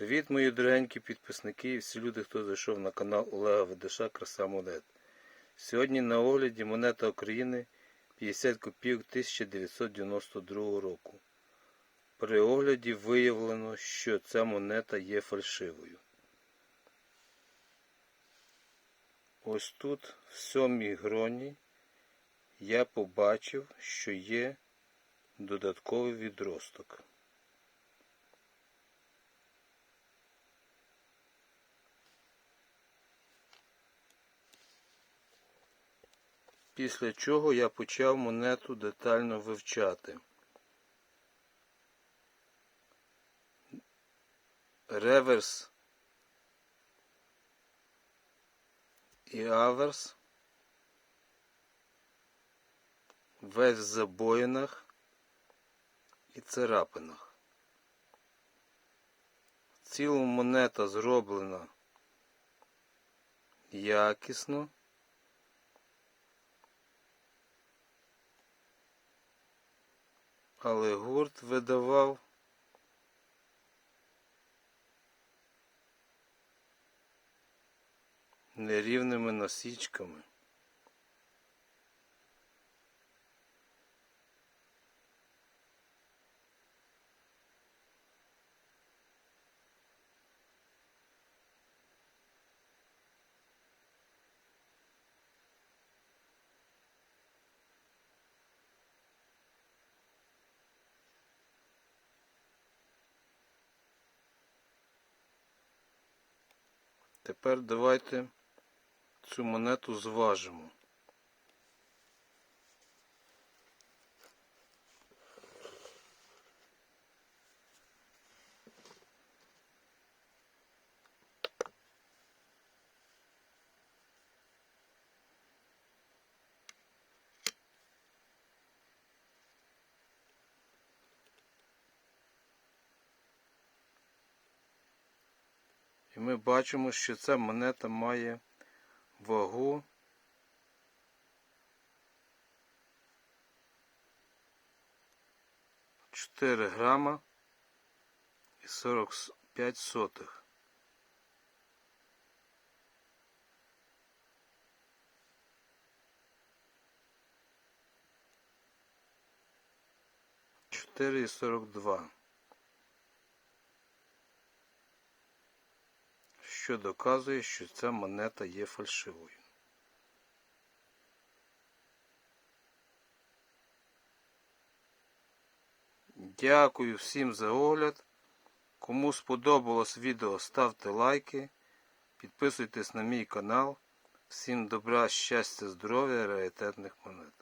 Привіт, мої дорогенькі підписники і всі люди, хто зайшов на канал Олега Ведеша Краса Монет. Сьогодні на огляді монета України 50 копійок 1992 року. При огляді виявлено, що ця монета є фальшивою. Ось тут, в сьомій гроні, я побачив, що є додатковий відросток. Після чого я почав монету детально вивчати. Реверс і аверс. Весь в забоїнах і царапинах. В цілому монета зроблена якісно. Але гурт видавав нерівними насічками. Тепер давайте цю монету зважимо. І ми бачимо, що ця монета має вагу чотири грама і 45 сотих. Чотири і сорок два. Що доказує, що ця монета є фальшивою. Дякую всім за огляд. Кому сподобалось відео, ставте лайки, підписуйтесь на мій канал. Всім добра, щастя, здоров'я, раритетних монет.